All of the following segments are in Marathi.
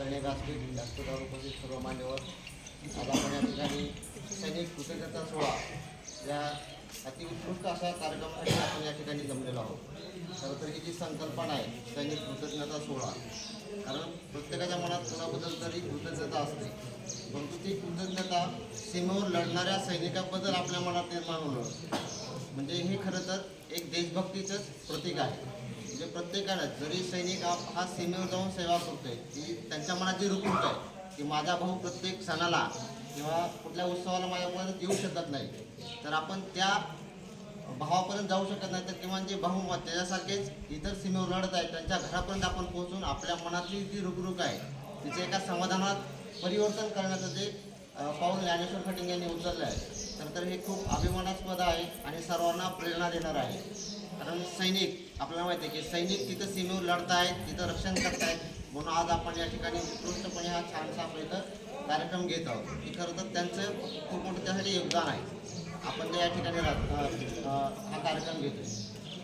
आदरणीय व्यासपीठ व्यासपीठावर उपस्थित सर्व मान्यवर आज आपण या ठिकाणी सैनिक कृतज्ञता सोहळा या अतिउत्कृष्ट अशा कार्यक्रमासाठी आपण या ठिकाणी जमलेलो आहोत. खरं तर ही जी संकल्पना आहे सैनिक कृतज्ञता सोहळा कारण प्रत्येकाच्या मनात कोणाबद्दल तरी कृतज्ञता असते. परंतु ती कृतज्ञता सीमेवर लढणाऱ्या सैनिकाबद्दल आपल्या मनात निर्माण होणं म्हणजे हे खरं तर एक देशभक्तीचंच प्रतीक आहे. म्हणजे प्रत्येकानं जरी सैनिक हा हा सीमेवर जाऊन सेवा करतोय ती त्यांच्या मनात जी रुकूक आहे की माझा भाऊ प्रत्येक सणाला किंवा कुठल्या उत्सवाला माझ्यापर्यंत येऊ शकत नाही. तर आपण त्या भावापर्यंत जाऊ शकत नाही तर किमान जे भाऊ मत त्याच्यासारखेच इतर सीमेवर लढत आहेत त्यांच्या घरापर्यंत आपण पोहोचून आपल्या मनातली जी रुकरुक आहे तिचे एका समाधानात परिवर्तन करण्याचं जे पाऊल ज्ञानेश्वर खटिंग यांनी उचललं आहे. तर तर हे खूप अभिमानास्पद आहे आणि सर्वांना प्रेरणा देणार आहे. कारण सैनिक आपल्याला माहिती आहे की सैनिक तिथं सीमेवर लढत आहेत तिथं रक्षण करत आहेत म्हणून आज आपण या ठिकाणी उत्कृष्टपणे हा छानसा आपल्या इथं कार्यक्रम घेत आहोत. की खरं तर त्यांचं खूप मोठं त्यासाठी योगदान आहे. आपण त्या या ठिकाणी हा कार्यक्रम घेतो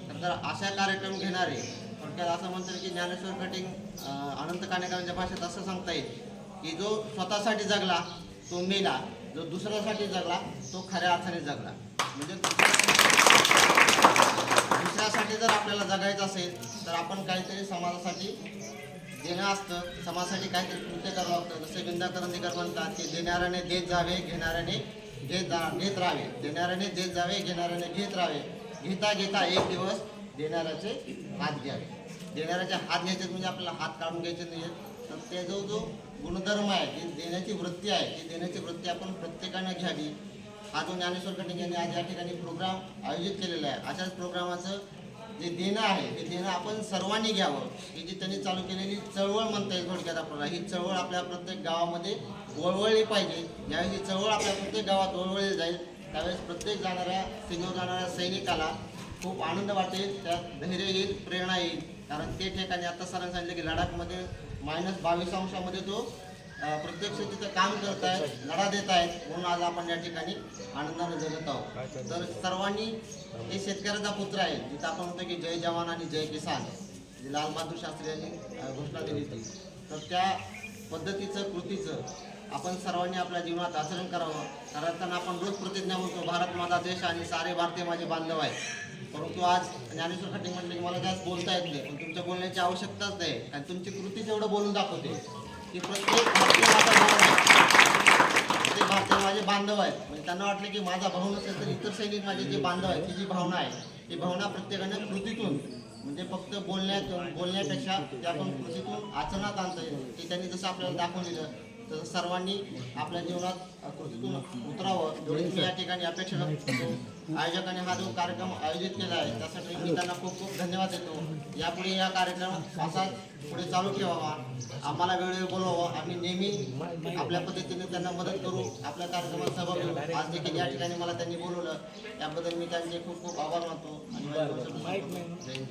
तर तर अशा कार्यक्रम घेणारे थोडक्यात असं म्हणतात की ज्ञानेश्वर कटिंग अनंत काणेकरांच्या भाषेत असं सांगता येईल की जो स्वतःसाठी जगला तो मेला. जो दुसऱ्यासाठी जगला तो खऱ्या अर्थाने जगला. म्हणजे जर आपल्याला जगायचं असेल तर आपण काहीतरी समाजासाठी देणं असतं. समाजासाठी काहीतरी कृत्य करावं लागतं. जसे विंदा करंदीकर म्हणतात की देणाऱ्याने देत जावे घेणाऱ्याने घेत जा घेत राहावे. देणाऱ्याने देत जावे घेणाऱ्याने घेत राहावे. घेता घेता एक दिवस देणाऱ्याचे हात घ्यावे. देणाऱ्याचे हात घ्यायचे म्हणजे आपल्याला हात काढून घ्यायचे नाही तर ते जो जो गुणधर्म आहे जी देण्याची वृत्ती आहे ती देण्याची वृत्ती आपण प्रत्येकाने घ्यावी. हा जो ज्ञानेश्वर कटिंग यांनी आज या ठिकाणी प्रोग्राम आयोजित केलेला आहे अशाच प्रोग्रामाचं जे देणं आहे हे देणं आपण सर्वांनी घ्यावं. ही जी त्यांनी चालू केलेली चळवळ म्हणता येईल थोडक्यात आपल्याला ही चळवळ आपल्या प्रत्येक गावामध्ये वळवळली पाहिजे. ज्यावेळेस ही चळवळ आपल्या प्रत्येक गावात वळवळली जाईल त्यावेळेस प्रत्येक जाणाऱ्या सीमेवर जाणाऱ्या सैनिकाला खूप आनंद वाटेल त्यात धैर्य येईल प्रेरणा येईल. कारण ते ठिकाणी आता सरांनी सांगितलं की लडाखमध्ये मायनस बावीस अंशामध्ये तो प्रत्यक्ष तिथं काम करत आहेत लढा देत आहेत म्हणून आज आपण या ठिकाणी आनंदाने जगत आहोत. तर सर्वांनी हे शेतकऱ्याचा पुत्र आहे जिथं आपण म्हणतो की जय जवान आणि जय किसान. जे लाल बहादूर शास्त्री यांनी घोषणा दिली होती. तर त्या पद्धतीचं कृतीचं आपण सर्वांनी आपल्या जीवनात आचरण करावं. कारण आपण रोज प्रतिज्ञा म्हणतो भारत माझा देश आणि सारे भारतीय माझे बांधव आहेत. परंतु आज ज्ञानेश्वर खटिंग म्हटलं की मला जास्त बोलता येत नाही पण तुमच्या बोलण्याची आवश्यकताच नाही आणि तुमची कृती तेवढं बोलून दाखवते. की प्रत्येक भारतीय माझा भाऊ आहे प्रत्येक भारतीय माझे बांधव आहेत म्हणजे त्यांना वाटलं की माझा भाऊ नसेल तर इतर सैनिक माझे जे बांधव आहेत ती जी भावना आहे ती भावना प्रत्येकाने कृतीतून म्हणजे फक्त बोलण्यात बोलण्यापेक्षा ते आपण कृतीतून आचरणात आणता येईल की त्यांनी जसं आपल्याला दाखवलेलं तर सर्वांनी आपल्या जीवनात कृतीतून उतरावं. एवढी मी या ठिकाणी अपेक्षा व्यक्त करतो. हा जो कार्यक्रम आयोजित केला आहे त्यासाठी मी त्यांना खूप खूप धन्यवाद देतो. यापुढे या कार्यक्रम असाच पुढे चालू ठेवावा. आम्हाला वेळोवेळी बोलवावं आम्ही नेहमी आपल्या पद्धतीने त्यांना मदत करू आपल्या कार्यक्रमात सहभाग घेऊ. आज देखील या ठिकाणी मला त्यांनी बोलवलं. त्याबद्दल मी त्यांचे खूप खूप आभार मानतो. आणि जय हिंद.